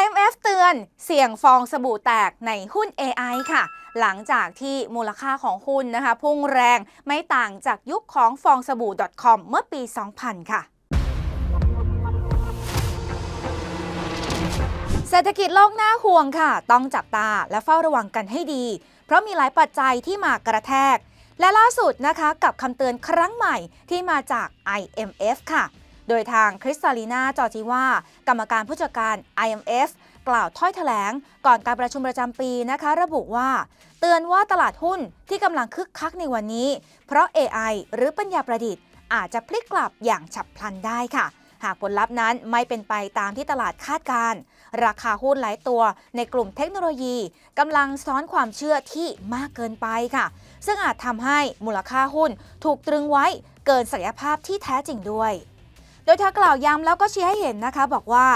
IMF เตือนเสี่ยงฟองสบู่แตกในหุ้น AI ค่ะ หลังจากที่มูลค่าของหุ้นนะคะ พุ่งแรงไม่ต่างจากยุคของฟองสบู่ .com เมื่อปี 2000 ค่ะเศรษฐกิจโลกน่าห่วงค่ะ ต้องจับตาและเฝ้าระวังกันให้ดี เพราะมีหลายปัจจัยที่มากระแทก และล่าสุดนะคะกับคำเตือนครั้งใหม่ที่มาจาก IMF ค่ะ โดยทางคริสตาลีนาจอจิว่ากรรมการผู้จัดการ IMF กล่าวถ้อยแถลงก่อนการประชุมประจำปีนะคะ ระบุว่า เตือนว่าตลาดหุ้นที่กำลังคึกคักในวันนี้ เพราะ AI หรือปัญญาประดิษฐ์ อาจจะพลิกกลับอย่างฉับพลันได้ค่ะ หากผลลัพธ์นั้นไม่เป็นไปตามที่ตลาดคาดการณ์ราคาหุ้นหลายตัวในกลุ่มเทคโนโลยีกำลังซ้อนความเชื่อที่มากเกินไปค่ะ ซึ่งอาจทำให้มูลค่าหุ้นถูกตรึงไว้เกินศักยภาพที่แท้จริงด้วย โดยเธอกล่าวย้ำแล้วก็ชี้ให้เห็นนะคะ บอกว่า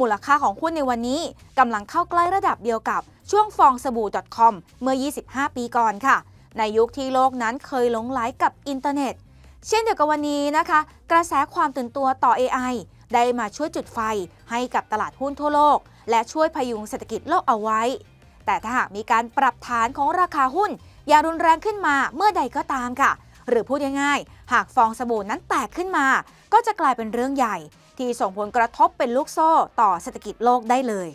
มูลค่าของหุ้นในวันนี้กำลังเข้าใกล้ระดับเดียวกับช่วงฟองสบู่ .com เมื่อ 25 ปีก่อนค่ะ ในยุคที่โลกนั้นเคยหลงไหลกับอินเทอร์เน็ต เช่นเดียวกับวันนี้นะคะ กระแสความตื่นตัวต่อ AI ได้มาช่วยจุดไฟให้กับตลาดหุ้นทั่วโลก และช่วยพยุงเศรษฐกิจโลกเอาไว้ แต่ถ้าหากมีการปรับฐานของราคาหุ้น อย่างรุนแรงขึ้นมาเมื่อใดก็ตามค่ะ หรือพูดง่ายๆ หากฟองสบู่นั้นแตกขึ้นมา ก็จะกลายเป็นเรื่องใหญ่ ที่ส่งผลกระทบเป็นลูกโซ่ต่อเศรษฐกิจโลกได้เลย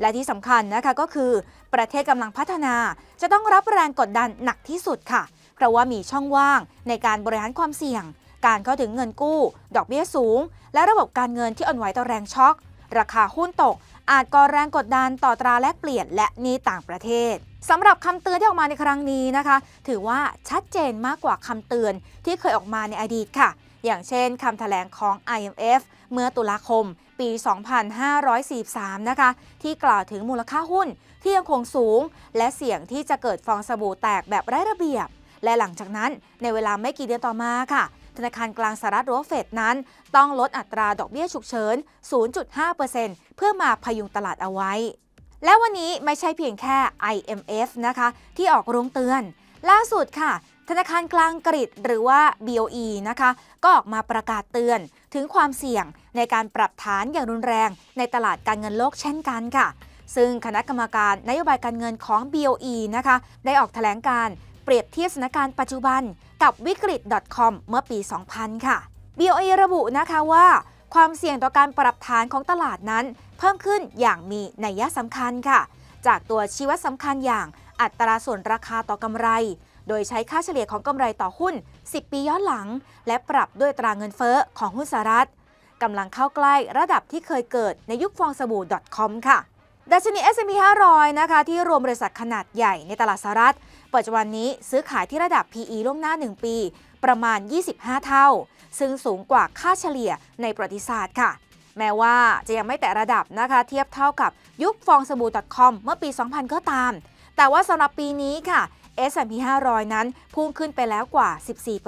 และที่สำคัญนะคะก็คือ ประเทศกำลังพัฒนา จะต้องรับแรงกดดันหนักที่สุดค่ะ เพราะว่ามีช่องว่างในการบริหารความเสี่ยง การเข้าถึงเงินกู้ ดอกเบี้ยสูง และระบบการเงินที่อ่อนไหวต่อแรงช็อคราคาหุ้นตก อาจก่อแรงกดดันต่อตราแลกเปลี่ยนและหนี้ต่างประเทศสำหรับคำเตือนที่ออกมาในครั้งนี้นะคะ ถือว่าชัดเจนมากกว่าคำเตือนที่เคยออกมาในอดีตค่ะ อย่างเช่นคำแถลงของ IMF เมื่อตุลาคมปี 2543 นะคะ ที่กล่าวถึงมูลค่าหุ้นที่ยังคงสูง และเสี่ยงที่จะเกิดฟองสบู่แตกแบบไร้ระเบียบ และหลังจากนั้นในเวลาไม่กี่เดือนต่อมาค่ะ ธนาคารกลางสหรัฐหรือว่าเฟดนั้น ต้องลดอัตราดอกเบี้ยฉุกเฉิน 0.5%เพื่อมาพยุงตลาดเอาไว้ และวันนี้ไม่ใช่เพียงแค่ IMF นะคะ ที่ออกโรงเตือน ล่าสุดค่ะ ธนาคารกลางอังกหรือว่า BOE นะคะ ก็ออกมาประกาศเตือนถึงความเสี่ยงในการปรับฐานอย่างรุนแรงในตลาดการเงินโลกเช่นกันค่ะ ซึ่งคณะกรรมการนโยบายการเงินของ BOE นะคะ ได้ออกแถลงการเปรียบเทียบสถานการณ์ปัจจุบันกับวิกฤต .com เมื่อปี 2000 ค่ะ BOE ระบุนะคะว่า ความเสี่ยงต่อการปรับฐานของตลาดนั้น เพิ่มขึ้นอย่างมีนัยสำคัญค่ะ จากตัวชี้วัดสำคัญอย่างอัตราส่วนราคาต่อกำไร โดยใช้ค่าเฉลี่ยของกำไรต่อหุ้น 10 ปีย้อนหลัง และปรับด้วยตราเงินเฟ้อของหุ้นสหรัฐกำลังเข้าใกล้ระดับที่เคยเกิดในยุคฟองสบู่ .com ค่ะดัชนี S&P 500 นะคะ ที่รวมบริษัทขนาดใหญ่ในตลาดสหรัฐ ปัจจุบันนี้ซื้อขายที่ระดับ PE ล่วงหน้า 1 ปี ประมาณ 25 เท่า ซึ่งสูงกว่าค่าเฉลี่ยในประวัติศาสตร์ค่ะ แม้ว่าจะยังไม่แตะระดับนะคะ เทียบเท่ากับยุคฟองสบู่ .com เมื่อปี 2000 ก็ตาม แต่ว่าสำหรับปีนี้ค่ะ S&P 500 นั้นพุ่งขึ้นไปแล้วกว่า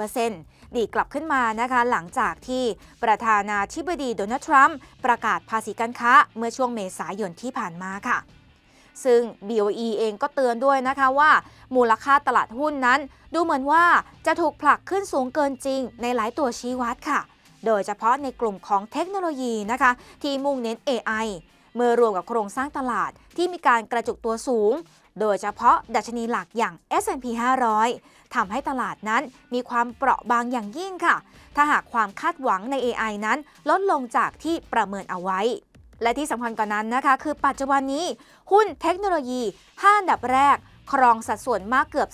14%ดีกลับขึ้นมานะคะหลังจากที่ประธานาธิบดีโดนัลด์ทรัมป์ประกาศภาษีการค้าเมื่อช่วงเมษายนที่ผ่านมาค่ะ ซึ่ง BOE เองก็เตือนด้วยนะคะว่า มูลค่าตลาดหุ้นนั้น ดูเหมือนว่าจะถูกผลักขึ้นสูงเกินจริง ในหลายตัวชี้วัดค่ะ โดยเฉพาะในกลุ่มของเทคโนโลยีนะคะที่มุ่งเน้น AI เมื่อรวมกับโครงสร้างตลาดที่มีการกระจุกตัวสูง โดยเฉพาะดัชนีหลักอย่าง S&P 500 ทำให้ตลาดนั้นมีความเปราะบางอย่างยิ่งค่ะ ถ้าหากความคาดหวังใน AI นั้นลดลงจากที่ประเมินเอาไว้ และที่สำคัญกว่านั้นนะคะ คือปัจจุบันนี้หุ้นเทคโนโลยี 5 อันดับแรก ครองสัดส่วนมากเกือบ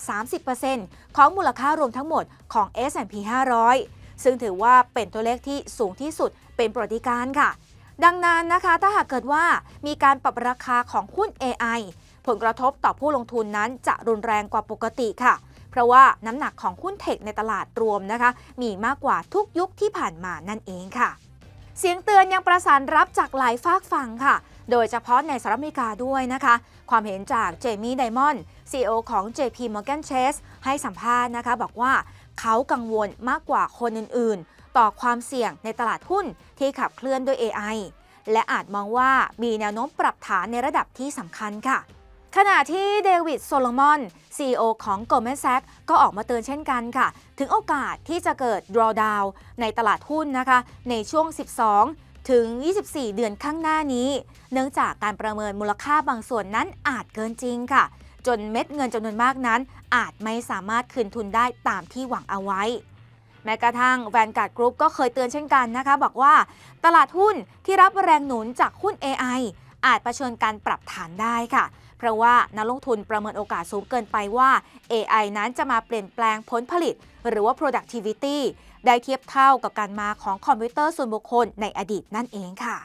30%ของมูลค่ารวมทั้งหมดของ S&P 500 ซึ่งถือว่าเป็นตัวเลขที่สูงที่สุดเป็นประวัติการณ์ค่ะ ดังนั้นนะคะถ้าหากเกิดว่ามีการปรับราคาของหุ้น AI ผลกระทบต่อผู้ลงทุนนั้นจะรุนแรงกว่าปกติค่ะ เพราะว่าน้ำหนักของหุ้นเทคในตลาดรวมนะคะ มีมากกว่าทุกยุคที่ผ่านมานั่นเองค่ะ เสียงเตือนยังประสานรับจากหลายฝากฝั่งค่ะ โดยเฉพาะในสหรัฐอเมริกาด้วยนะคะ ความเห็นจากเจมี่ไดมอนด์ CEO ของ JP Morgan Chase ให้สัมภาษณ์นะคะ บอกว่าเขากังวลมากกว่าคนอื่นๆ ต่อความเสี่ยงในตลาดหุ้นที่ขับเคลื่อนด้วย AI และอาจมองว่ามีแนวโน้มปรับฐานในระดับที่สำคัญค่ะ ขณะที่เดวิดโซโลมอน CEO ของ Goldman Sachs ก็ออกมาเตือนเช่นกันค่ะ ถึงโอกาสที่จะเกิด drawdown ในตลาดหุ้นนะคะ ในช่วง 12 ถึง 24 เดือนข้างหน้านี้ เนื่องจากการประเมินมูลค่าบางส่วนนั้นอาจเกินจริงค่ะ จนเม็ดเงินจำนวนมากนั้น อาจไม่สามารถคืนทุนได้ตามที่หวังเอาไว้แม้กระทั่งแวนการ์ดกรุ๊ปก็เคยเตือนเช่นกันนะคะ บอกว่าตลาดหุ้นที่รับแรงหนุนจากหุ้น AI อาจเผชิญการปรับฐานได้ค่ะ เพราะว่านักลงทุนประเมินโอกาสสูงเกินไปว่า AI นั้นจะมาเปลี่ยนแปลงผลผลิต หรือว่า productivity ได้เทียบเท่ากับการมาของคอมพิวเตอร์ส่วนบุคคลในอดีตนั่นเองค่ะ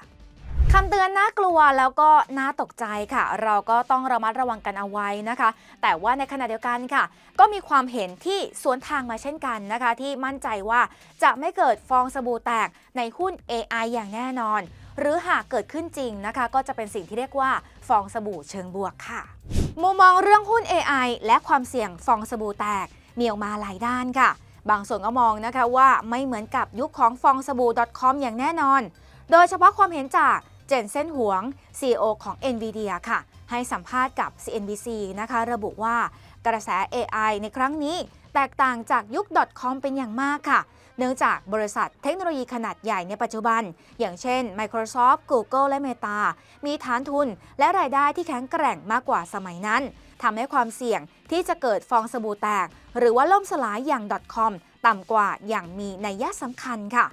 คำเตือนน่ากลัวแล้วก็น่าตกใจค่ะ เราก็ต้องระมัดระวังกันเอาไว้นะคะ แต่ว่าในขณะเดียวกันค่ะ ก็มีความเห็นที่สวนทางมาเช่นกันนะคะ ที่มั่นใจว่าจะไม่เกิดฟองสบู่แตกในหุ้น AI อย่างแน่นอน หรือหากเกิดขึ้นจริงนะคะ ก็จะเป็นสิ่งที่เรียกว่าฟองสบู่เชิงบวกค่ะ มุมมองเรื่องหุ้น AI และความเสี่ยงฟองสบู่แตกมีออกมาหลายด้านค่ะ บางส่วนก็มองนะคะว่าไม่เหมือนกับยุคของฟองสบู่ .com อย่างแน่นอน โดยเฉพาะความเห็นจาก เจนเซนหวง CEO ของ NVIDIA ค่ะ ให้สัมภาษณ์กับ CNBC นะคะ ระบุว่ากระแส AI ในครั้งนี้แตกต่างจากยุค .com เป็นอย่างมากค่ะ เนื่องจากบริษัทเทคโนโลยีขนาดใหญ่ในปัจจุบัน อย่างเช่น Microsoft Google และ Meta มีฐานทุนและรายได้ที่แข็งแกร่งมากกว่าสมัยนั้นทำให้ความเสี่ยงที่จะเกิดฟองสบู่แตก หรือว่าล่มสลายอย่าง .com ต่ำกว่าอย่างมีนัยสำคัญค่ะ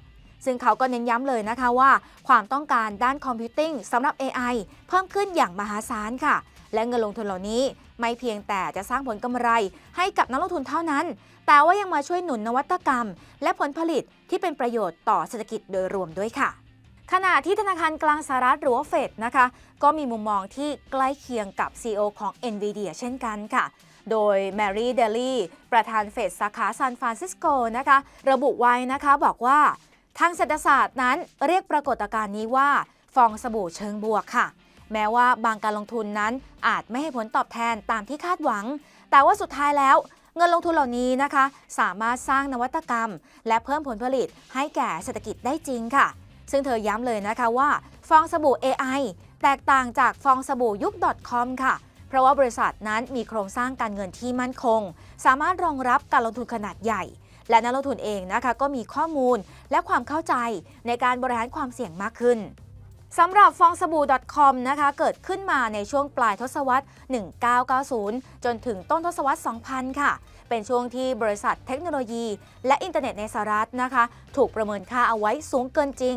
ซึ่งเขาก็เน้นย้ำเลยนะคะว่า ความต้องการด้านคอมพิวติ้งสำหรับ AI เพิ่มขึ้นอย่างมหาศาลค่ะ และเงินลงทุนเหล่านี้ไม่เพียงแต่จะสร้างผลกำไรให้กับนักลงทุนเท่านั้น แต่ว่ายังมาช่วยหนุนนวัตกรรม และผลผลิตที่เป็นประโยชน์ต่อเศรษฐกิจโดยรวมด้วยค่ะขณะที่ธนาคารกลางสหรัฐหรือว่าเฟดนะคะ ก็มีมุมมองที่ใกล้เคียงกับ CEO ของ NVIDIA เช่นกันค่ะ โดยแมรี่เดลี่ประธานเฟดสาขาซานฟรานซิสโกนะคะ ระบุไว้นะคะบอกว่า ทางเศรษฐศาสตร์นั้นเรียกปรากฏการณ์นี้ว่า ฟองสบู่เชิงบวกค่ะ แม้ว่าบางการลงทุนนั้นอาจไม่ให้ผลตอบแทนตามที่คาดหวัง แต่ว่าสุดท้ายแล้ว เงินลงทุนเหล่านี้นะคะ สามารถสร้างนวัตกรรม และเพิ่มผลผลิตให้แก่เศรษฐกิจได้จริงค่ะ ซึ่งเธอย้ำเลยนะคะว่า ฟองสบู่ AI แตกต่างจากฟองสบู่ยุค .com ค่ะ เพราะว่าบริษัทนั้นมีโครงสร้างการเงินที่มั่นคง สามารถรองรับการลงทุนขนาดใหญ่ และนักลงทุนเองนะคะก็มีข้อมูลและความเข้าใจในการบริหารความเสี่ยงมากขึ้นสำหรับฟองสบู่ .com นะคะเกิดขึ้นมาในช่วงปลายทศวรรษ 1990 จนถึงต้นทศวรรษ 2000 ค่ะ เป็นช่วงที่บริษัทเทคโนโลยี และอินเทอร์เน็ตในสหรัฐนะคะ ถูกประเมินค่าเอาไว้สูงเกินจริง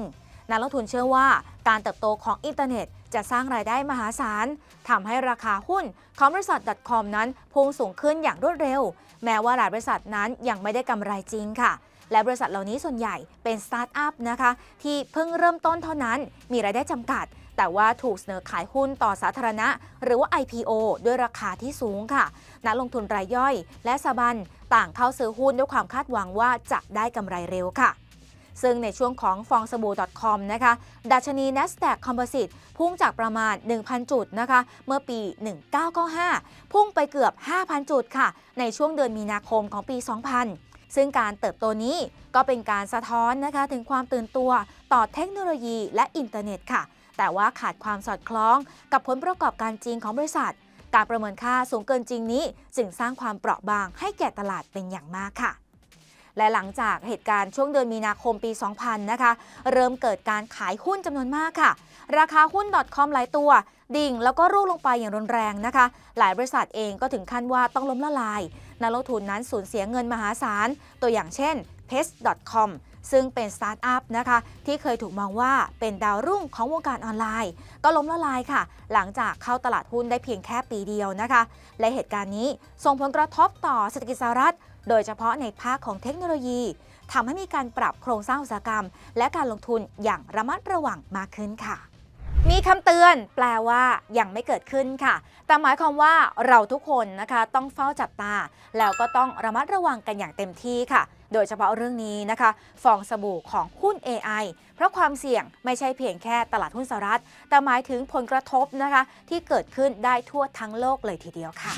นักลงทุนเชื่อว่าการเติบโตของอินเทอร์เน็ต จะสร้างรายได้มหาศาลทำให้ราคาหุ้นของบริษัท .com นั้นพุ่งสูงขึ้นอย่างรวดเร็ว แม้ว่าหลายบริษัทนั้นยังไม่ได้กำไรจริงค่ะ และบริษัทเหล่านี้ส่วนใหญ่เป็นสตาร์ทอัพนะคะ ที่เพิ่งเริ่มต้นเท่านั้นมีรายได้จำกัด แต่ว่าถูกเสนอขายหุ้นต่อสาธารณะ หรือว่า IPO ด้วยราคาที่สูงค่ะนักลงทุนรายย่อย และสบันต่างเข้าซื้อหุ้นด้วยความคาดหวังว่าจะได้กำไรเร็วค่ะ ซึ่งในช่วงของฟองสบู่ .com นะคะ ดัชนี NASDAQ Composite พุ่งจากประมาณ 1,000 จุดนะคะ เมื่อปี 1995 พุ่งไปเกือบ 5,000 จุดค่ะ ในช่วงเดือนมีนาคมของปี 2000ซึ่งการเติบโตนี้ก็เป็นการสะท้อนนะคะถึงความตื่นตัวต่อเทคโนโลยีและอินเทอร์เน็ตค่ะ แต่ว่าขาดความสอดคล้องกับผลประกอบการจริงของบริษัท การประเมินค่าสูงเกินจริงนี้จึงสร้างความเปราะบางให้แก่ตลาดเป็นอย่างมากค่ะ และหลังจากเหตุการณ์ช่วงเดือนมีนาคมปี 2000 นะคะ เริ่มเกิดการขายหุ้นจำนวนมากค่ะ ราคาหุ้น .com หลายตัว ดิ่งแล้วก็ร่วงลงไปอย่างรุนแรงนะคะ หลายบริษัทเองก็ถึงขั้นว่าต้องล้มละลาย นักลงทุนนั้นสูญเสียเงินมหาศาล ตัวอย่างเช่น p e s c o m ซึ่งเป็นสตาร์ทอัพนะคะ ที่เคยถูกมองว่าเป็นดาวรุ่งของวงการออนไลน์ ก็ล้มละลายค่ะ หลังจากเข้าตลาดหุ้นได้เพียงแค่ปีเดียวนะคะ และเหตุการณ์นี้ส่งผลกระทบต่อเศรษฐกิจสหรัฐ โดยเฉพาะในภาคของเทคโนโลยีทำให้มีการปรับโครงสร้างอุตสาหกรรม และการลงทุนอย่างระมัดระวังมากขึ้นค่ะ มีคำเตือนแปลว่ายังไม่เกิดขึ้นค่ะ แต่หมายความว่าเราทุกคนนะคะต้องเฝ้าจับตา แล้วก็ต้องระมัดระวังกันอย่างเต็มที่ค่ะโดยเฉพาะเรื่องนี้นะคะ ฟองสบู่ของหุ้น AI เพราะความเสี่ยงไม่ใช่เพียงแค่ตลาดหุ้นสหรัฐ แต่หมายถึงผลกระทบนะคะ ที่เกิดขึ้นได้ทั่วทั้งโลกเลยทีเดียวค่ะ